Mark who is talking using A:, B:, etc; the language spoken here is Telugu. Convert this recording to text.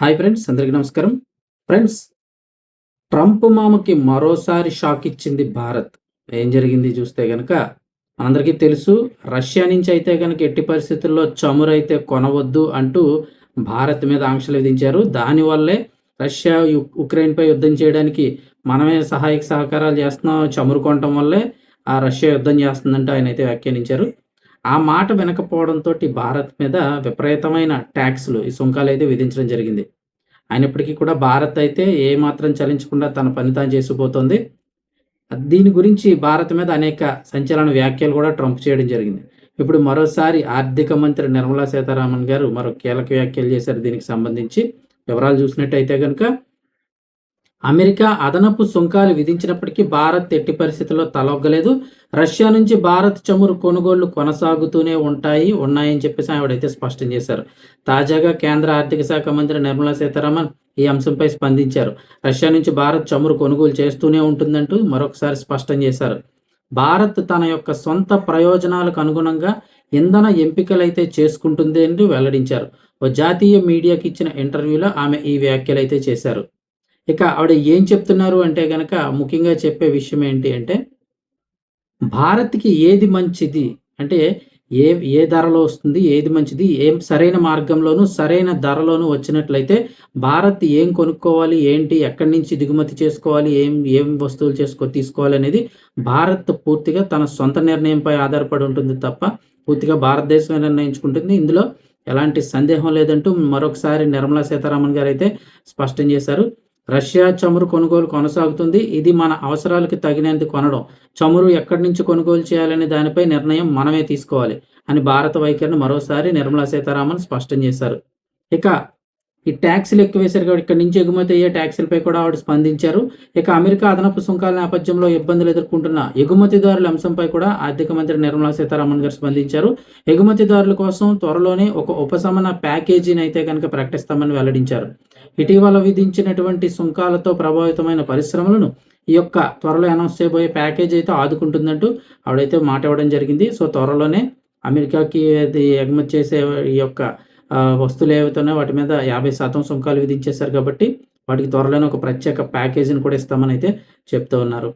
A: హాయ్ ఫ్రెండ్స్ అందరికీ నమస్కారం. ఫ్రెండ్స్ ట్రంప్ మామకి మరోసారి షాక్ ఇచ్చింది భారత్. ఏం జరిగింది చూస్తే కనుక అందరికీ తెలుసు రష్యా నుంచి అయితే కనుక ఎట్టి పరిస్థితుల్లో చమురు అయితే కొనవద్దు అంటూ భారత్ మీద ఆంక్షలు విధించారు. దానివల్లే రష్యా ఉక్రెయిన్పై యుద్ధం చేయడానికి మనమే సహాయక సహకారాలు చేస్తున్నాం. చమురు కొనటం వల్లే ఆ రష్యా యుద్ధం చేస్తుందంటే ఆయన అయితే వ్యాఖ్యానించారు. ఆ మాట వినకపోవడంతో భారత్ మీద విపరీతమైన ట్యాక్స్లు ఈ సుంకాలు అయితే విధించడం జరిగింది. అయినప్పటికీ కూడా భారత్ అయితే ఏ మాత్రం చలించకుండా తన పని తాను చేసిపోతుంది. దీని గురించి భారత్ మీద అనేక సంచలన వ్యాఖ్యలు కూడా ట్రంప్ చేయడం జరిగింది. ఇప్పుడు మరోసారి ఆర్థిక మంత్రి నిర్మలా సీతారామన్ గారు మరో కీలక వ్యాఖ్యలు చేశారు. దీనికి సంబంధించి వివరాలు చూసినట్టయితే కనుక అమెరికా అదనపు సుంకాలు విధించినప్పటికీ భారత్ ఎట్టి పరిస్థితుల్లో తలొగ్గలేదు. రష్యా నుంచి భారత్ చమురు కొనుగోళ్ళు కొనసాగుతూనే ఉంటాయి ఉన్నాయని చెప్పేసి ఆవిడైతే స్పష్టం చేశారు. తాజాగా కేంద్ర ఆర్థిక శాఖ మంత్రి నిర్మలా సీతారామన్ ఈ అంశంపై స్పందించారు. రష్యా నుంచి భారత్ చమురు కొనుగోలు చేస్తూనే ఉంటుందంటూ మరొకసారి స్పష్టం చేశారు. భారత్ తన యొక్క సొంత ప్రయోజనాలకు అనుగుణంగా ఇంధన ఎంపికలైతే చేసుకుంటుంది అని వెల్లడించారు. ఓ జాతీయ మీడియాకి ఇచ్చిన ఇంటర్వ్యూలో ఆమె ఈ వ్యాఖ్యలు అయితే చేశారు. ఇక ఆవిడ ఏం చెప్తున్నారు అంటే కనుక ముఖ్యంగా చెప్పే విషయం ఏంటి అంటే భారత్కి ఏది మంచిది అంటే ఏ ఏ ధరలో వస్తుంది ఏది మంచిది ఏం సరైన మార్గంలోనూ సరైన ధరలోనూ వచ్చినట్లయితే భారత్ ఏం కొనుక్కోవాలి ఏంటి ఎక్కడి నుంచి దిగుమతి చేసుకోవాలి ఏం ఏం వస్తువులు చేసుకో తీసుకోవాలి అనేది భారత్ పూర్తిగా తన సొంత నిర్ణయంపై ఆధారపడి ఉంటుంది తప్ప పూర్తిగా భారతదేశమే నిర్ణయించుకుంటుంది. ఇందులో ఎలాంటి సందేహం లేదంటూ మరొకసారి నిర్మలా సీతారామన్ గారు అయితే స్పష్టం చేశారు. రష్యా చమురు కొనుగోలు కొనసాగుతుంది. ఇది మన అవసరాలకు తగినంత కొనడం. చమురు ఎక్కడి నుంచి కొనుగోలు చేయాలనే దానిపై నిర్ణయం మనమే తీసుకోవాలి అని భారత వైఖరిని మరోసారి నిర్మలా సీతారామన్ స్పష్టం చేశారు. ఇక ఈ ట్యాక్సీలు ఎక్కువ వేశారు కాబట్టి ఇక్కడ నుంచి ఎగుమతి అయ్యే ట్యాక్స్లపై కూడా ఆవిడ స్పందించారు. ఇక అమెరికా అదనపు సుంకాల నేపథ్యంలో ఇబ్బందులు ఎదుర్కొంటున్న ఎగుమతిదారుల అంశంపై కూడా ఆర్థిక మంత్రి నిర్మలా సీతారామన్ గారు స్పందించారు. ఎగుమతిదారుల కోసం త్వరలోనే ఒక ఉపశమన ప్యాకేజీని అయితే కనుక ప్రకటిస్తామని వెల్లడించారు. ఇటీవల విధించినటువంటి సుంకాలతో ప్రభావితమైన పరిశ్రమలను ఈ యొక్క త్వరలో అనౌన్స్ చేయబోయే ప్యాకేజ్ అయితే ఆదుకుంటుందంటూ ఆవిడైతే మాట ఇవ్వడం జరిగింది. సో త్వరలోనే అమెరికాకి అది ఎగుమతి చేసే ఈ యొక్క వస్తువులు ఏవైతున్నాయో వాటి మీద యాభై శాతం సుంకాలు విధించేశారు కాబట్టి వాటికి త్వరలోనే ఒక ప్రత్యేక ప్యాకేజీని కూడా ఇస్తామని అయితే చెప్తూ ఉన్నారు.